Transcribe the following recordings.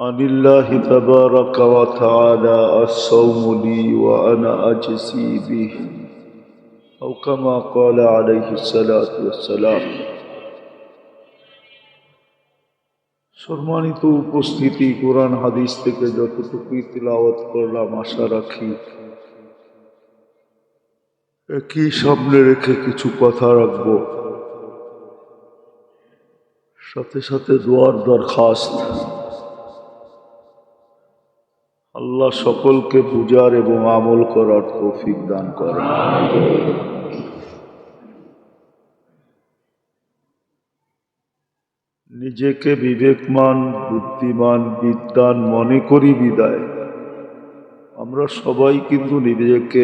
عن الله تبارك وتعالى الصوم لي وأنا أجزي به أو كما قال عليه الصلاة والسلام সম্মানিত উপস্থিতি কোরআন হাদিস থেকে যতটুকুই তিলাওয়াত করলাম আশা রাখি একই সামনে রেখে কিছু কথা রাখবো সাথে সাথে দোয়ার দরখাস্ত আল্লাহ সকলকে পূজার এবং আমল করার তৌফিক দান করেন। নিজেকে বিবেকমান, বুদ্ধিমান বিদ্যান মনে করি বিদায়। আমরা সবাই কিন্তু নিজেকে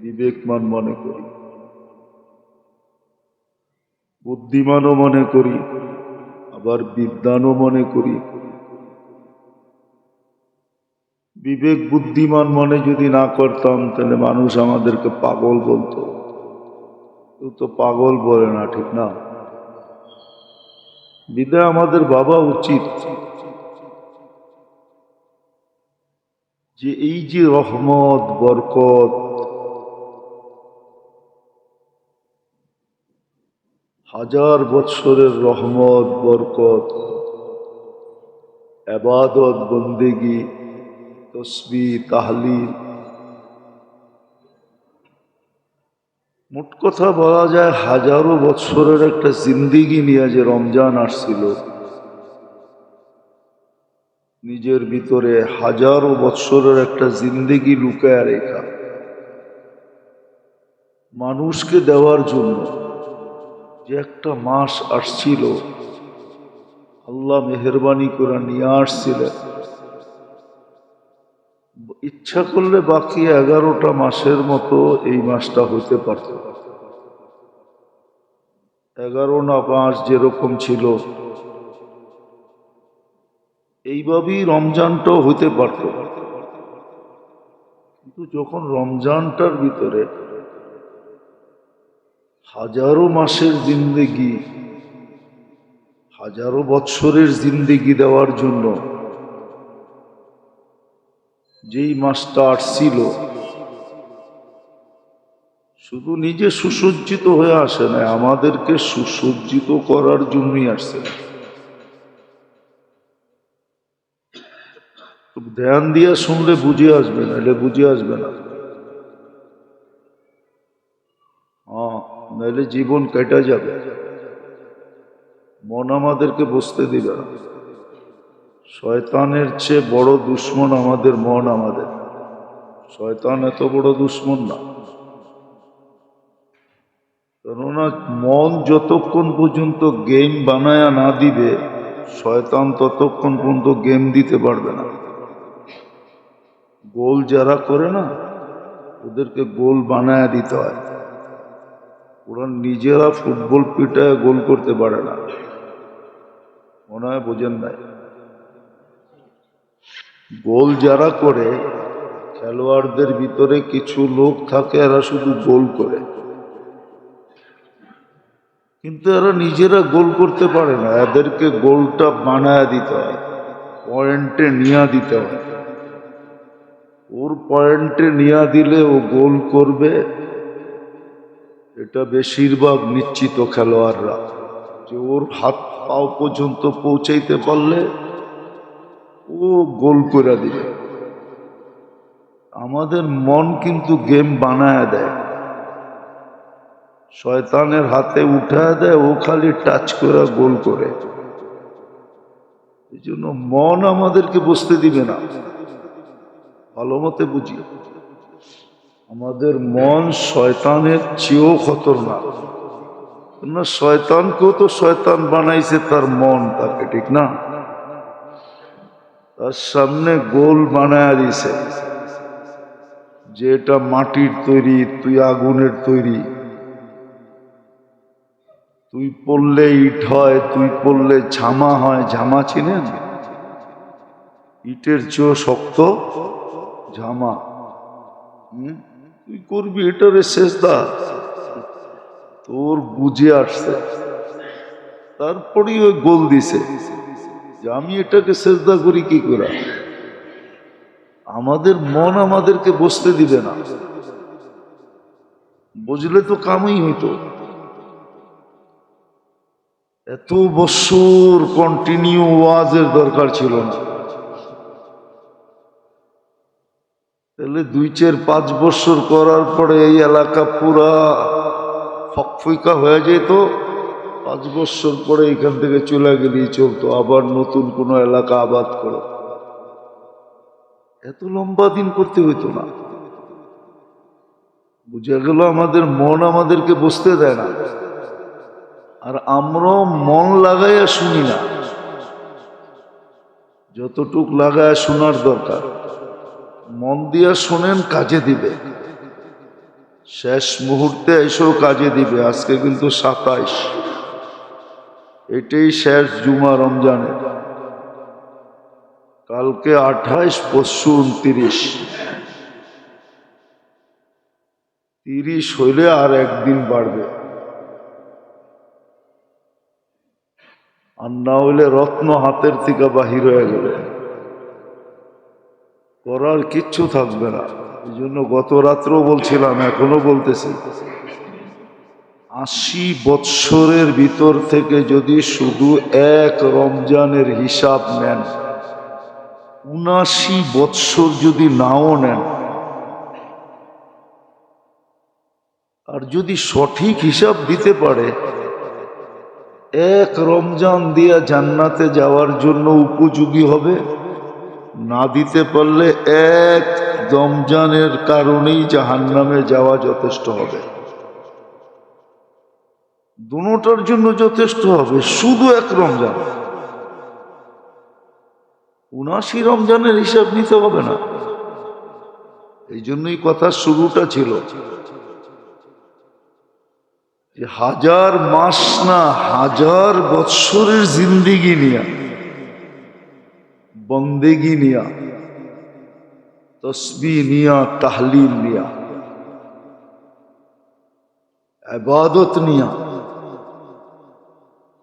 বিবেকমান মনে করি। বুদ্ধিমানও মনে করি, আবার বিদ্যানও মনে করি। বিবেক বুদ্ধিমান মনে যদি না করতাম, তাহলে মানুষ আমাদেরকে পাগল বলতো। কেউ তো পাগল বলে না, ঠিক না? বিদায় আমাদের বাবা উচিত। যে এই যে রহমত, বরকত, হাজার বৎসরের রহমত, বরকত, আবাদত, বন্দেগি তসবি তাহলিল। মোট কথা বলা যায়, হাজারো বৎসরের একটা জিন্দিগি নিয়ে যে রমজান আসছিল, নিজের ভিতরে হাজারো বৎসরের একটা জিন্দিগি লুকায় রেখা। মানুষকে দেওয়ার জন্য যে একটা মাস আসছিল, আল্লাহ মেহরবানি করে নিয়ে আসছিলেন। ইচ্ছা করলে বাকি এগারোটা মাসের মতো এই মাসটা হতে পারত। এগারো না মাস যেরকম ছিল। এইভাবেই রমজানটাও হতে পারত। কিন্তু যখন রমজানটার ভিতরে হাজারো মাসের জিন্দেগি, হাজারো বৎসরের জিন্দেগি দেওয়ার জন্য যেই মাসটা আসছিল শুধু নিজে সুসজ্জিত হয়ে আসে না আমাদেরকে সুসজ্জিত করার জন্যই আসছে ধ্যান দিয়ে শুনলে বুঝে আসবে না এলে বুঝে আসবে না। হ্যাঁ নাহলে জীবন কেটে যাবে। মন আমাদেরকে বসতে দিবে না। শয়তানের চেয়ে বড় দুশ্মন আমাদের মন আমাদের। শয়তান এত বড় দুশ্মন না। কেননা মন যতক্ষণ পর্যন্ত গেম বানায়া না দিবে, শয়তান ততক্ষণ পর্যন্ত গেম দিতে পারবে না। গোল যারা করে না, ওদেরকে গোল বানায়া দিতে হয়। ওরা নিজেরা ফুটবল পিটায় গোল করতে পারে না। মনে হয় বোঝেন নাই। গোল যারা করে, খেলোয়াড়দের ভিতরে কিছু লোক থাকে এরা শুধু গোল করে। কিন্তু এরা নিজেরা গোল করতে পারে না, এদেরকে গোলটা বানায় দিতে হয়, পয়েন্টে নিয়ে দিতে হয়। ওর পয়েন্টে নিয়ে দিলে ও গোল করবে, এটা বেশিরভাগ নিশ্চিত খেলোয়াড়রা। যে ওর হাত পাও পর্যন্ত পৌঁছাইতে পারলে ও গোল করে দিবে আমাদের মন কিন্তু গেম বানায় দেয়। শয়তানের হাতে উঠায় দেয়, ও খালি টাচ করে গোল করে। এই জন্য মন আমাদেরকে বসতে দিবে না। ভালো মতে বুঝি আমাদের মন শয়তানের চেয়েও খতরনাক। শয়তানকেও তো শয়তান বানাইছে, তার মন তাকে, ঠিক না? তার সামনে গোল বানায় দিছে। যে এটা মাটির তৈরি, তুই আগুনের তৈরি। তুই পড়লে ইট হয়, তুই পড়লে ঝামা হয়। ঝামা চিনেন? ইটের চেয়েও শক্ত ঝামা? তুই করবি, এটারে শেষদা। তোর বুঝে আসছে। তারপরেই ওই গোল দিছে। যে আমি এটাকে সেজদা করি কি করে? আমাদের মন আমাদেরকে বসতে দিবে না। বুঝলে তো কামই হইতো। এত বছর কন্টিনিউ ওয়াজের দরকার ছিল না। তাহলে দুই, চার, পাঁচ বছর করার পরে এই এলাকা পুরা ফকফইকা হয়ে যেত। পাঁচ বছর পরে এখান থেকে চলে গেলেই চলতো, আবার নতুন কোনো এলাকা আবাদ করো। এত লম্বা দিন করতে হইতো না। বুঝা গেল আমাদের মন আমাদেরকে বসতে দেয় না। আর আমরা মন লাগাইয়া শুনি না। যতটুক লাগায় শোনার দরকার, মন দিয়া শোনেন কাজে দিবে। শেষ মুহূর্তে এসেও কাজে দিবে, আজকে কিন্তু সাতাইশ। এটাই শেষ জুমা রমজানের কালকে আঠাইশ, পরশু উনত্রিশ। তিরিশ হইলে আর একদিন বাড়বে। আর না হইলে রত্ন হাতের থেকে বাহির হয়ে গেলে। করার কিচ্ছু থাকবে না। এই জন্য গত রাত্রেও বলছিলাম, এখনও বলতেছি। আশি বৎসরের ভিতর থেকে যদি শুধু এক রমজানের হিসাব নেন, উনাশি বৎসর যদি নাও নেন, আর যদি সঠিক হিসাব দিতে পারে, এক রমজান দিয়া জান্নাতে যাওয়ার জন্য উপযোগী হবে? না দিতে পারলে এক রমজানের কারণেই জাহান্নামে যাওয়া যথেষ্ট হবে। দুটার জন্য যথেষ্ট হবে, শুধু এক রমজান। উনাশি রমজানের হিসাব নিতে হবে না। এই জন্যই কথা শুরুটা ছিল। হাজার মাস না, হাজার বৎসরের জিন্দিগি নিয়া, বন্দেগি নিয়া, তসবি নিয়া, তাহলিল নিয়া আবাদত নিয়া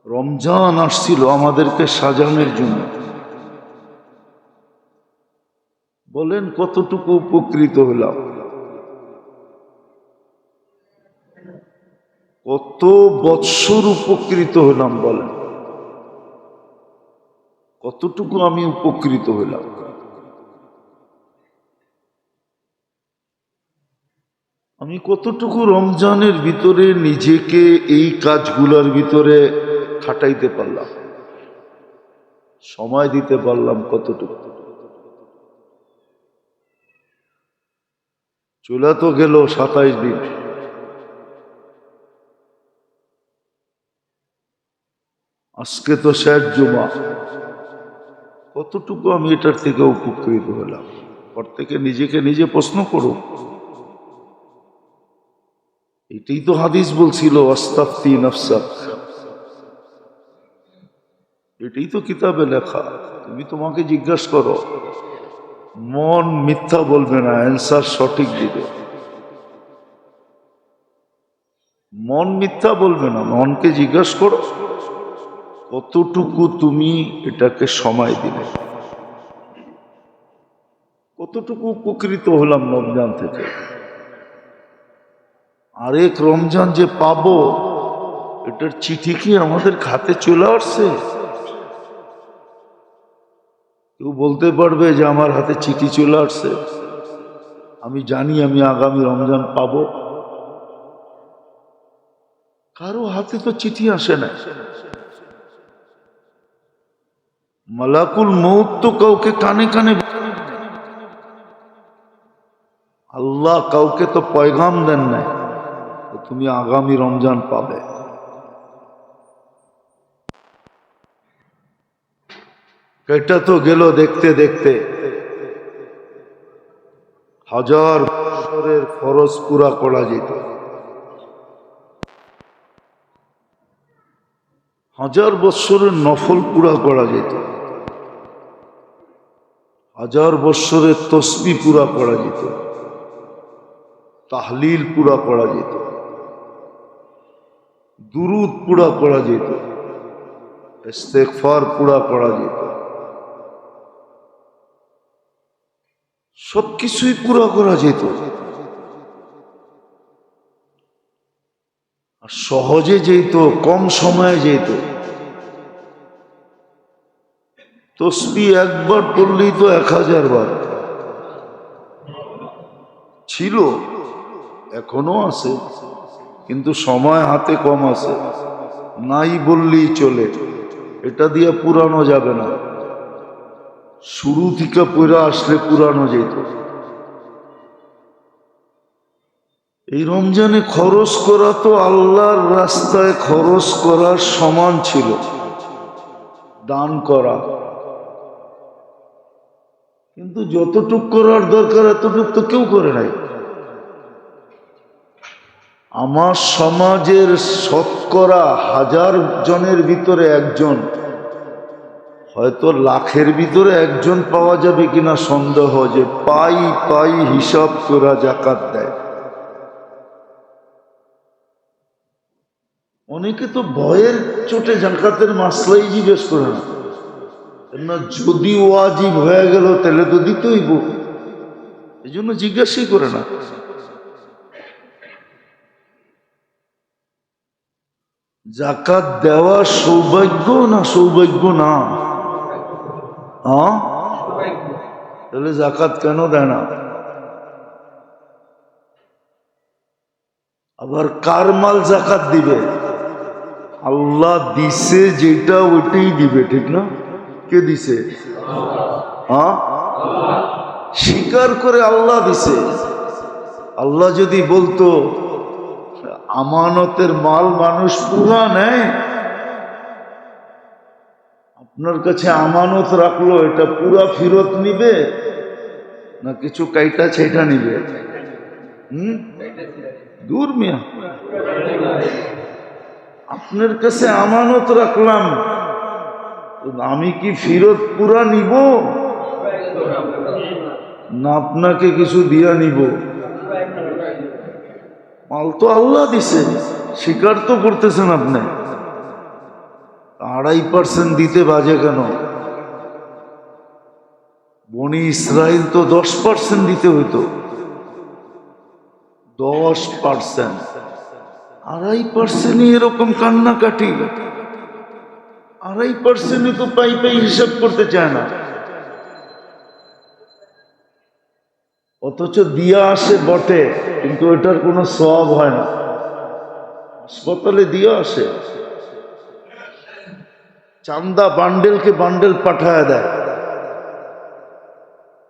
রমজান আসছিল আমাদেরকে সাজানোর জন্য। বলেন কতটুকু উপকৃত হলাম। কত বৎসর উপকৃত হলাম বলেন। কতটুকু আমি উপকৃত হলাম। আমি কতটুকু রমজানের ভিতরে নিজেকে এই কাজগুলোর ভিতরে খাটাইতে পারলাম। সময় দিতে পারলাম কতটুকু? চুলা তো গেল সাতাইশ দিন। আজকে তো শেষ জমা। কতটুকু আমি এটার থেকে উপকৃত হলাম? পর থেকে নিজেকে নিজে প্রশ্ন করো এটাই তো হাদিস বলছিল অস্তাফতি নফসাক এটাই তো কিতাবে লেখা। তুমি তোমাকে জিজ্ঞাসা করো, মন মিথ্যা বলবে না অ্যান্সার সঠিক দিবে। মন মিথ্যা বলবে না, মনকে জিজ্ঞাসা করো, কতটুকু তুমি এটাকে সময় দিলে। কতটুকু উপকৃত হলাম রমজান থেকে। আরেক রমজান যে পাবো, এটার চিঠি কি আমাদের খাতে চলে আসছে? কেউ বলতে পারবে যে আমার হাতে চিঠি চলে আসছে। আমি জানি আমি আগামী রমজান পাব। কারও হাতে তো চিঠি আসে না। মালাকুল মৌত তো কাউকে কানে কানে আল্লাহ কাউকে তো পয়গাম দেন নাই তুমি আগামী রমজান পাবে। এটা তো গেল দেখতে দেখতে। হাজার বছরের খরচ পুরা করা যেত। হাজার বৎসরের নফল পুরা করা যেত। হাজার বৎসরের তসবি পুরা করা যেত। তাহলিল পুরা করা যেত। দুরুদ পুরা করা যেত। ইস্তেকফার পুরা করা যেত। সব কিছুই পুরা করা যেত। আর সহজে যেত, কম সময়ে যেত। তসবি একবার পড়লেই তো এক হাজার বার। ছিল, এখনও আছে, কিন্তু সময় হাতে কম আছে। নাই বললেই চলে। এটা দিয়ে পুরানো যাবে না। শুরু থেকে পড়ে আসলে পুরানো যেত। এই রমজানে খরচ করা তো আল্লাহর রাস্তায় খরচ করার সমান ছিল। দান করা। কিন্তু যতটুক করার দরকার, এতটুক তো কেউ করে নাই। আমার সমাজের শতকরা হাজার জনের ভিতরে একজন হয়তো লাখের ভিতরে একজন পাওয়া যাবে কিনা সন্দেহ যে পাই পাই হিসাব করা জাকাত দেয়। অনেকে তো ভয়ের চোটে জাকাতের মাসলাই জিজ্ঞেস করে না। না যদি ওয়াজিব হয়ে গেল, তাহলে তো দিতেই দিতেইব এই জন্য জিজ্ঞাসাই করে না। জাকাত দেওয়া সৌভাগ্য না সৌভাগ্য না? হ্যাঁ? তাহলে জাকাত কেন দেয় না? আবার কার মাল জাকাত দিবে? আল্লাহ দিছে যেটা, ওইটাই দিবে, ঠিক না? কে দিছে? হ্যাঁ? স্বীকার করে আল্লাহ দিছে। আল্লাহ যদি বলতো, আমানতের মাল মানুষ পুরা নেয় আপনার কাছে আমানত রাখল, এটা পুরা ফিরত নিবে? না কিছু কাইটা ছেটা নিবে? হুম? দূর মিয়া। আপনার কাছে আমানত রাখলাম। আমি কি ফিরত পুরা নিব? না আপনাকে কিছু দিয়া নিব? মাল তো আল্লাহ দিছে, স্বীকার তো করতেছেন আপনি। আড়াই পার্সেন্ট দিতে বাজে কেন? বনি ইসরায়েল তো দশ পার্সেন্ট দিতে হইতো। দশ পার্সেন্ট। আড়াই পার্সেন্টই এরকম কান্নাকাটি। আড়াই পার্সেন্টই তো পাই পাই হিসাব করতে চায় না। অথচ দিয়া আসে বটে, কিন্তু ওটার কোনো সব হয় না। হাসপাতালে দিয়া আসে। চান্দা বান্ডেলকে বান্ডেল পাঠায় দেয়।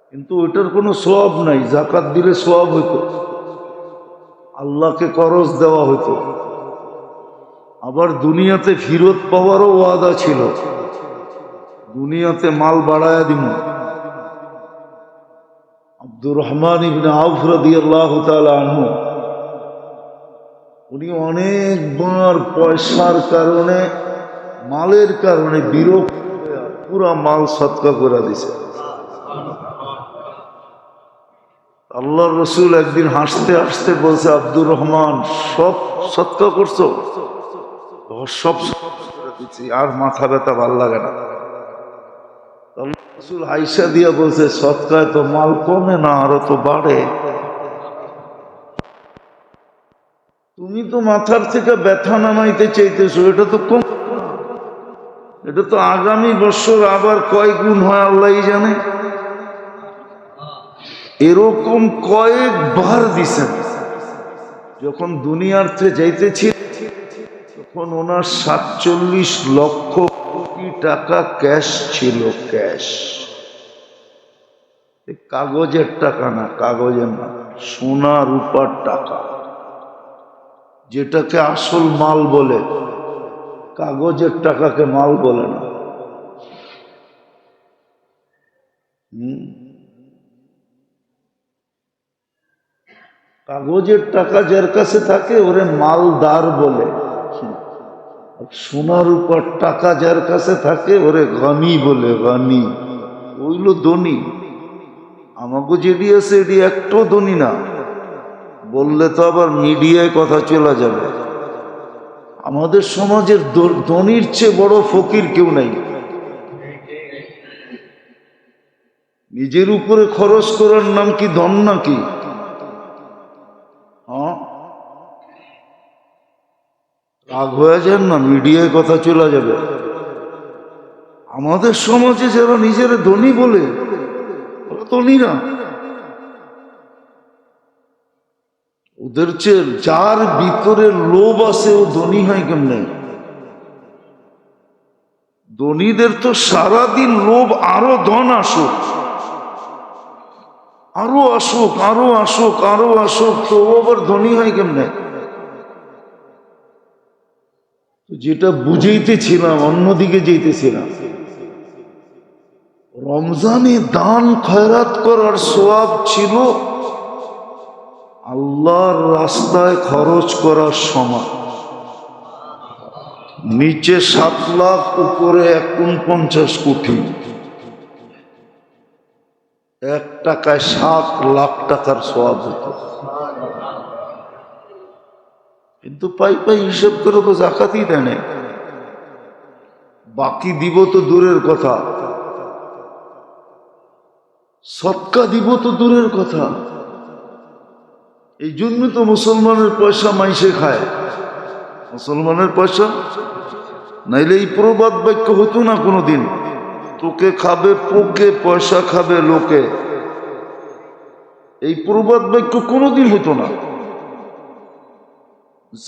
কিন্তু ওইটার কোনো সব নাই জাকাত দিলে সব হইতো। আল্লাহকে করজ দেওয়া হইতো। আবার দুনিয়াতে ফিরত পাওয়ারও ওয়াদা ছিল। দুনিয়াতে মাল বাড়ায় দিব আব্দুর রহমান ইবনে আউফ রাদিয়াল্লাহু তাআলা আনহু, উনি অনেকবার পয়সার কারণে মালের কারণে বিরক্ত পুরা মাল সৎকা করে দিছে। আল্লাহ রসুল একদিন হাসতে হাসতে বলছে, আব্দুর রহমান, সব সৎকা করছ? সব দিচ্ছি আর মাথা ব্যথা ভালো লাগে না। রসুল আইসা দিয়া বলছে, সৎকায় তো মাল কমে না, আরও তো বাড়ে। তুমি তো মাথার থেকে ব্যথা নামাইতে চাইতেছো, এটা তো কম এটা তো আগামী বছর আবার কয় গুণ হয় আল্লাহ জানে? এরকম কয়েকবার দিছেন যখন দুনিয়ার্থে যাইতেছি, তখন ওনার সাতচল্লিশ লক্ষ কোটি টাকা ক্যাশ ছিল, ক্যাশ। কাগজের টাকা না, কাগজের না, সোনা রূপার টাকা। যেটাকে আসল মাল বলে কাগজের টাকাকে মাল বলে না। কাগজের টাকা যার কাছে থাকে, ওরে মালদার বলে। সোনার উপর টাকা যার কাছে থাকে, ওরে গনি বলে গনি ওইগুলো ধনী। আমাকে যেটি আছে এটি একটাও ধনী না। বললে তো আবার মিডিয়ায় কথা চলে যাবে। আমাদের সমাজের ধনীর চেয়ে বড় ফকির কেউ নাই। নিজের উপরে খরচ করার নাম কি ধন নাকি? হ্যাঁ? রাগ হয়ে যান না, মিডিয়ায় কথা চলে যাবে। আমাদের সমাজে যারা নিজের ধনী বলে ধনী না। ওদের চেয়ে যার ভিতরে লোভ আছে ও ধনী হয় কেমনে ধনীদের তো সারাদিন লোভ আরও ধন আসুক আরও আসুক আরও আসুক আরও আসুক তো আবার ধনী হয় কেমনে যেটা বুঝাইতেছিলাম অন্যদিকে যেতেছিলাম রমজানে দান খয়রাত করার সোয়াব ছিল আল্লাহর রাস্তায় খরচ করার সময়। নিচে সাত লাখ, উপরে এক পঞ্চাশ কোটি। এক টাকায় সাত লাখ টাকার হতো। কিন্তু পাই পাই হিসেব করে তো জাকাতই দেয় বাকি দিব তো দূরের কথা। সৎকা দিব তো দূরের কথা। এই জন্য তো মুসলমানের পয়সা মাইসে খায়। মুসলমানের পয়সা? নাইলে এই প্রবাদ বাক্য হতো না কোনোদিন। তোকে খাবে, পোকে, পয়সা খাবে, লোকে। এই প্রবাদ বাক্য কোনোদিন হতো না।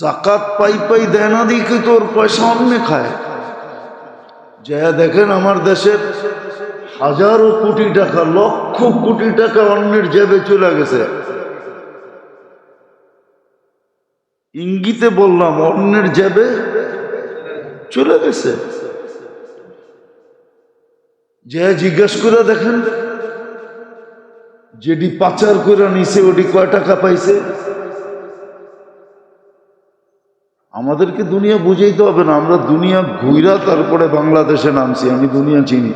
জাকাত পাই পাই দেয় না দিকে তোর পয়সা অন্য খায়। যা দেখেন আমার দেশের হাজারো কোটি টাকা, লক্ষ কোটি টাকা অন্যের জেবে চলে গেছে। ইঙ্গিতে বললাম, অন্যের জেবে চলে গেছে। যে জিজ্ঞেস করে দেখেন, যেটি পাচার করে নিছে, ওটি কয় টাকা পাইছে? আমাদেরকে দুনিয়া বুঝাইতে হবে না, আমরা দুনিয়া ঘুইরা তারপরে বাংলাদেশে নামছি, আমি দুনিয়া চিনি।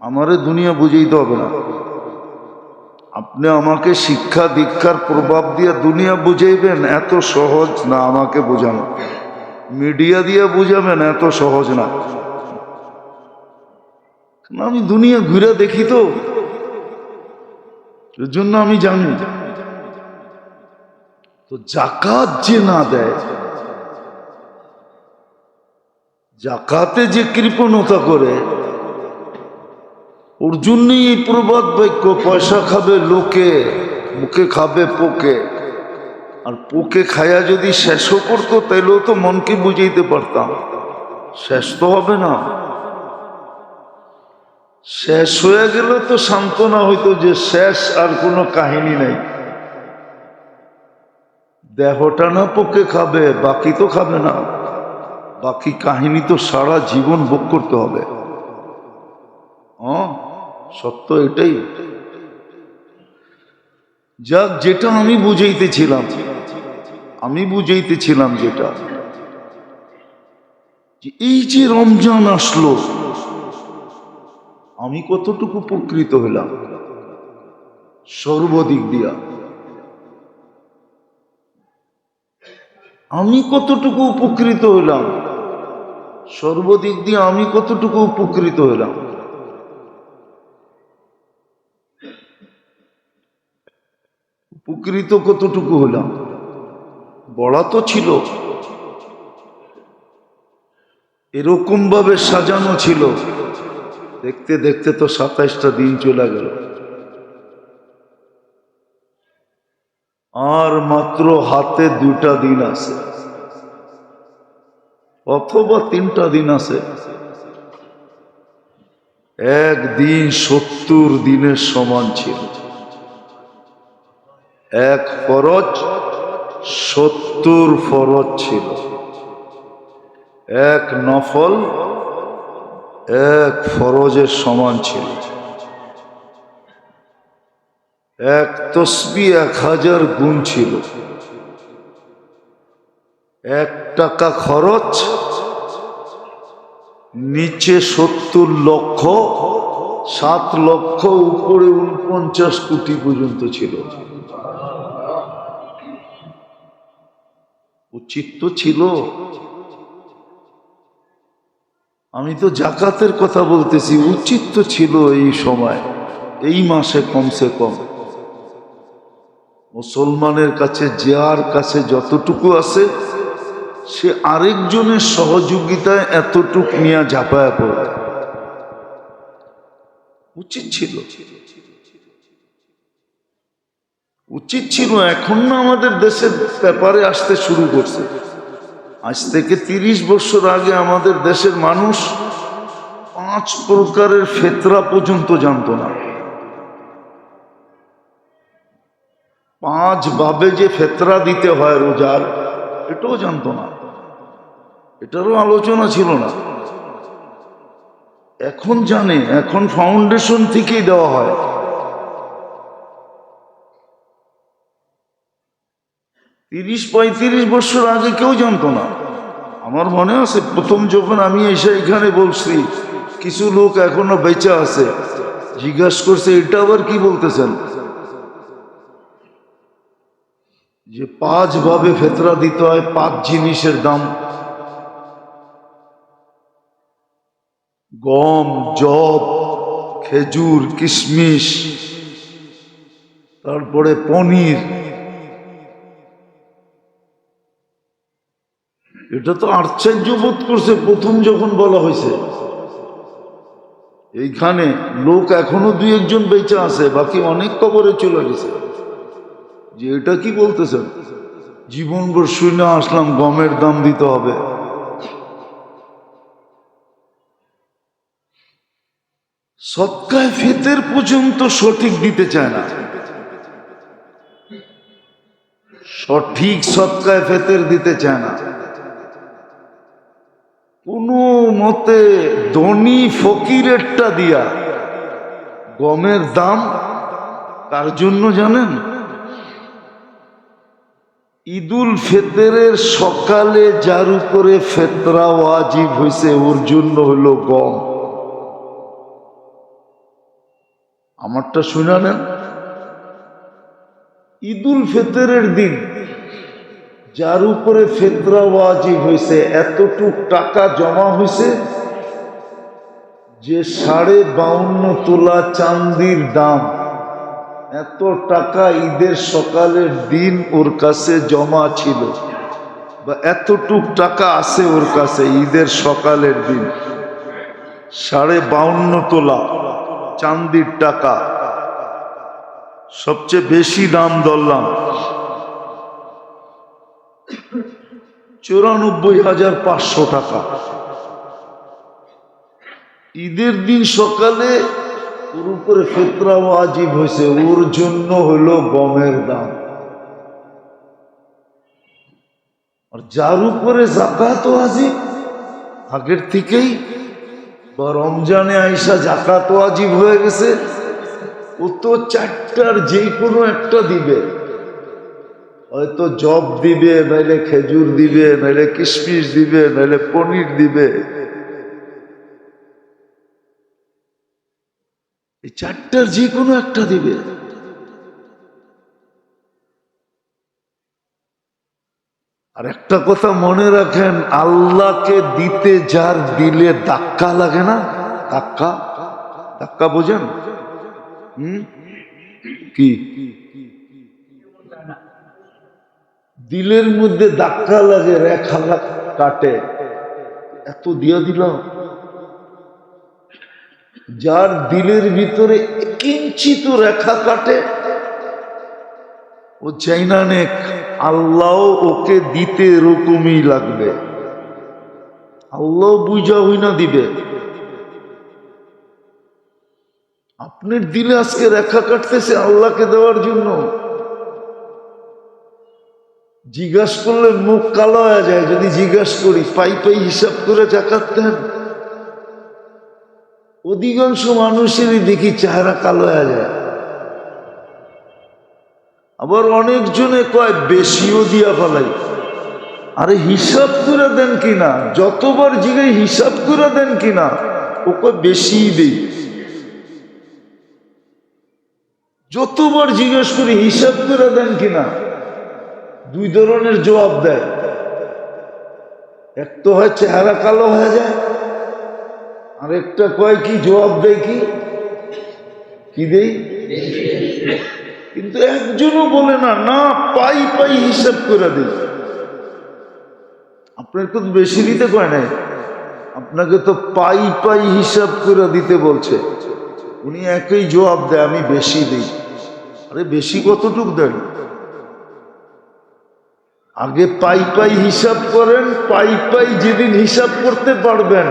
আমারে দুনিয়া বুঝাইতে হবে না। আপনি আমাকে শিক্ষা দীক্ষার প্রভাব দিয়ে দুনিয়া বুঝাইবেন, এত সহজ না আমাকে বোঝানো। মিডিয়া দিয়ে বুঝাবেন, এত সহজ না। আমি দুনিয়া ঘুরে দেখি তো? এর জন্য আমি জানি। তো জাকাত যে না দেয় জাকাতে যে কৃপণতা করে ওর জন্যই প্রবাদ বাক্য, পয়সা খাবে লোকে, মুখে খাবে পোকে। আর পোকে খায়া যদি শেষও করতো, তাইলেও তো মনকে বুঝাইতে পারতাম। শেষ তো হবে না। শেষ হয়ে গেল তো সান্ত্বনা হইতো যে শেষ আর কোনো কাহিনী নাই। দেহটা না পোকে খাবে, বাকি তো খাবে না। বাকি কাহিনী তো সারা জীবন ভোগ করতে হবে। হ্যাঁ সত্য এটাই। যাক, যেটা আমি বুঝাইতেছিলাম আমি বুঝাইতেছিলাম যেটা এই যে রমজান আসলো, আমি কতটুকু উপকৃত হলাম? সর্বদিক দিয়া। আমি কতটুকু উপকৃত হলাম? সর্বদিক দিয়ে আমি কতটুকু উপকৃত হলাম? উপকৃত কতটুকু হলাম? বড়া তো ছিল। এরকম ভাবে সাজানো ছিল। দেখতে দেখতে তো সাতাইশটা দিন চলে গেল। আর মাত্র হাতে দুটা দিন আছে। অথবা তিনটা দিন আছে। একদিন সত্তর দিনের সমান ছিল। এক ফরজ, সত্তর ফরজ ছিল। এক নফল, এক ফরজের সমান ছিল। এক তসবি এক হাজার গুণ ছিল। এক টাকা খরচ, নিচে সত্তর লক্ষ, সাত লক্ষ, উপরে উনপঞ্চাশ কোটি পর্যন্ত ছিল। উচিত তো ছিল। আমি তো জাকাতের কথা বলতেছি, উচিত তো ছিল এই সময়। এই মাসে কমসে কম। মুসলমানের কাছে যার কাছে যতটুকু আছে, সে আরেকজনের সহযোগিতায় এতটুক নিয়ে ঝাঁপায়া পড়ে। উচিত ছিল। উচিত ছিল, এখন না আমাদের দেশের ব্যাপারে আসতে শুরু করছে। আজ থেকে তিরিশ বছর আগে আমাদের দেশের মানুষ পাঁচ প্রকারের ফেতরা পর্যন্ত জানতো না। পাঁচ ভাবে যে ফেতরা দিতে হয় রোজার, এটাও জানতো না। এটারও আলোচনা ছিল না। এখন জানে, এখন ফাউন্ডেশন থেকেই দেওয়া হয়। তিরিশ পঁয়ত্রিশ বছর আগে কেউ জানতো না। আমার মনে আছে, প্রথম যখন আমি এসে এখানে বলছি, কিছু লোক এখনও বেঁচে আছে, জিজ্ঞাসা করছে, এটা আবার কি বলতেছেন? যে পাঁচ ভাবে ফেতরা দিতে হয় পাঁচ জিনিসের দাম। গম জব খেজুর, কিশমিশ, তারপরে পনির এটা তো আশ্চর্য বোধ করছে, প্রথম যখন বলা হয়েছে। এইখানে লোক এখনও দুই একজন বেঁচে আছে, বাকি অনেক কবরে চলে গেছে। যে এটা কি বলতেছেন? জীবনভর শুনে আসলাম, গমের দাম দিতে হবে। সৎকায় ফেতের পর্যন্ত সঠিক দিতে চায় না। সঠিক সৎকায় ফেতের দিতে চায় না। কোনো মতে ধনী ফকিরেরটা দিয়া গমের দাম তার জন্য জানেন? ঈদুল ফেতরের সকালে যার উপরে ফেতরা ওয়াজিব হয়েছে ওর জন্য হলো গম। আমারটা শুনে নেন। ঈদুল ফেতরের দিন যার উপরে ফেতরা ওয়াজিব হয়েছে এতটুক টাকা জমা হয়েছে যে সাড়ে বাউন্ন তোলা চান্দির দাম। এত টাকা ঈদের সকালের দিন ওর কাছে জমা ছিল বা এতটুক টাকা আছে ওর কাছে ঈদের সকালের দিন। সাড়ে বাউন্ন তোলা চান্দির টাকা। সবচেয়ে বেশি দাম ধরলাম। চুরানব্বই হাজার পাঁচশো টাকা। ঈদের দিন সকালে ওর উপরে ফেতরা ওয়াজিব হয়েছে, ওর জন্য হলো গমের দাম। আর যার উপরে জাকাত ওয়াজিব, আগের থেকেই বা রমজানে আইসা জাকাত ওয়াজিব হয়ে গেছে, ও তো চারটার যে কোনো একটা দিবে। হয়তো জব দিবে, নাইলে খেজুর দিবে, নাইলে কিশমিশ দিবে, নাইলে পনির দিবে। এই চারটার যে কোনো একটা দিবে। আর একটা কথা মনে রাখেন, আল্লাহকে দিতে যার দিলে ধাক্কা লাগে না? ধাক্কা? ধাক্কা বোঝেন? হুম? কি? দিলের মধ্যে ধাক্কা লাগে রেখা কাটে। এত দিয়ে দিল যার দিলের ভিতরে কিঞ্চিত রেখা কাটে, ও চাই না নেক, আল্লাহ ওকে দিতে এরকমই লাগবে। আল্লাহ বুঝা হই না দিবে। আপনার দিলে আজকে রেখা কাটতেছে আল্লাহকে দেওয়ার জন্য। জিজ্ঞাস করলে মুখ কালো হয়ে যায়, যদি জিজ্ঞাস করি পাই পাই হিসাব করে জাকাত দেন অধিকাংশ মানুষেরই দেখি চেহারা কালো হয়ে যায়। আবার অনেকজনে কয়, বেশিও দিয়া ফেলাই। আরে হিসাব করে দেন কিনা? যতবার জিগাই হিসাব করে দেন কিনা? ও কয় বেশিই দেই। যতবার জিজ্ঞেস করি, হিসাব করে দেন কিনা? দুই ধরনের জবাব দেয়। এক তো হয় চেহারা কালো হয়ে যায়, আর একটা কয় কি, জবাব দেয় কি? কি দেই? কিন্তু একজনও বলে না না, পাই পাই হিসাব করে দিই। আপনার তো বেশি দিতে কয় নাই। আপনাকে তো পাই পাই হিসাব করে দিতে বলছে। উনি একই জবাব দেয়, আমি বেশি দিই। আরে বেশি কতটুক দেন? আগে পাই পাই হিসাব করেন, পাই পাই যেদিন হিসাব করতে পারবেন।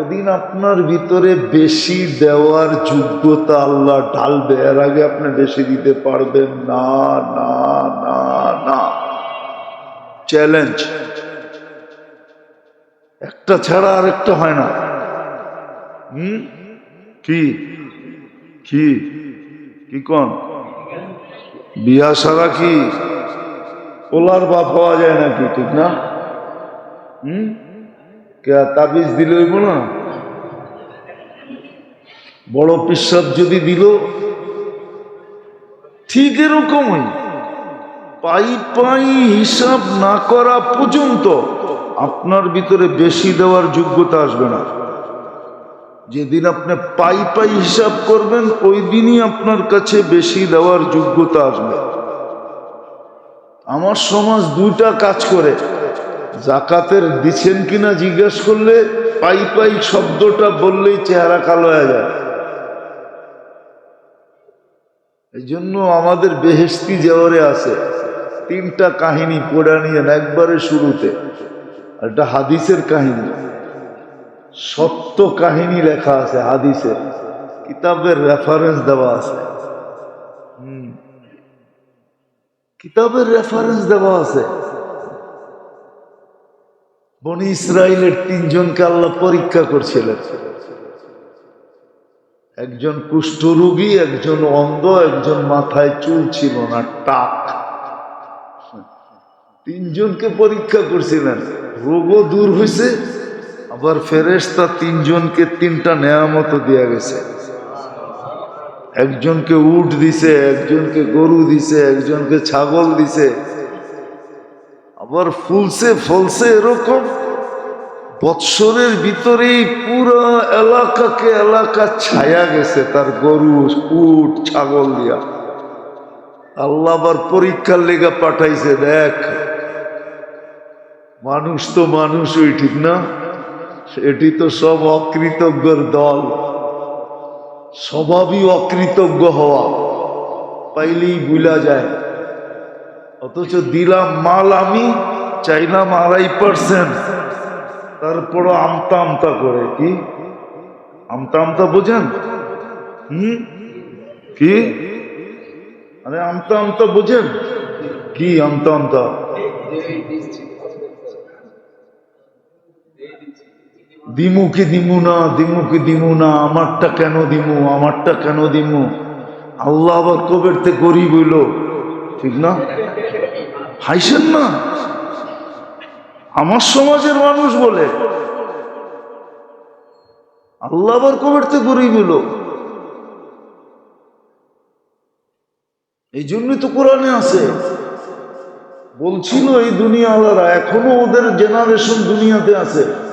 ওদিন আপনার ভিতরে বেশি দেওয়ার যোগ্যতা আল্লাহ ঢালবে। এর আগে আপনি বেশি দিতে পারবেন না না না না। চ্যালেঞ্জ একটা ছাড়া আর একটা হয় না। হুম? কি? কি? কি কোন? বিয়া সারা কি? ওলার বাপ পাওয়া যায় নাকি, ঠিক না? হুম? কে তাবিজ দিলে হইব না? বড় পিসাব যদি দিল, ঠিক এরকমই। পাই পাই হিসাব না করা পর্যন্ত আপনার ভিতরে বেশি দেওয়ার যোগ্যতা আসবে না। যেদিন আপনি পাই পাই হিসাব করবেন, ওই দিনই আপনার কাছে বেশি দেওয়ার যোগ্যতা আসবে। আমার সমাজ দুইটা কাজ করে। জাকাতের দিচ্ছেন কিনা জিজ্ঞেস করলে পাই পাই শব্দটা বললেই চেহারা কালো হয়ে যায়। এই জন্য আমাদের বেহেস্তি যাওয়ারে আছে। তিনটা কাহিনী পড়া নিয়ে একবারে শুরুতে। একটা হাদিসের কাহিনী। সত্য কাহিনী লেখা আছে হাদিসের কিতাবের রেফারেন্স দেওয়া আছে হুম কিতাবের রেফারেন্স দেওয়া আছে। বনি ইসরায়েলের তিনজনকে আল্লাহ পরীক্ষা করছিলেন। একজন কুষ্ঠ কুষ্ঠরোগী একজন অন্ধ, একজন মাথায় চুল ছিল না, টাক। তিনজনকে পরীক্ষা করছিলেন। রোগও দূর হয়েছে আবার ফেরেস্তা তিনজনকে তিনটা নেয়ামত দিয়া গেছে। একজনকে উট দিছে, একজনকে গরু দিছে, একজনকে ছাগল দিছে। আবার ফুলছে, ফলছে এরকম। বৎসরের ভিতরেই পুরো এলাকাকে এলাকা ছায়া গেছে তার গরু, উট, ছাগল দিয়া। আল্লাহ আবার পরীক্ষার লেগা পাঠাইছে, দেখ। মানুষ তো মানুষই, ঠিক না? এটি তো সব অকৃতজ্ঞর দল। স্বভাবই অকৃতজ্ঞ হওয়া। পাইলেই বুলা যায়। অথচ দিলাম মাল আমি, চাইলাম আড়াই পার্সেন্ট তারপরও আমতা আমতা করে, কি? আমতা আমতা বোঝেন? হুম? কি? আরে আমতা আমতা বোঝেন? কি আমতা আমতা? দিমু কি দিমু না, দিমু কি দিমু না, আমারটা কেন দিমু, আমারটা কেন দিমু? আল্লাহ আবার কবেরতে গরিব হইল? ঠিক না? হাইসেন না? আমার সমাজের মানুষ বলে। আল্লাহ আবার কবেরতে গরিব হইল? এই জন্যই তো কোরআনে আছে। বলছিল এই দুনিয়া আলাদা এখনও ওদের জেনারেশন দুনিয়াতে আছে।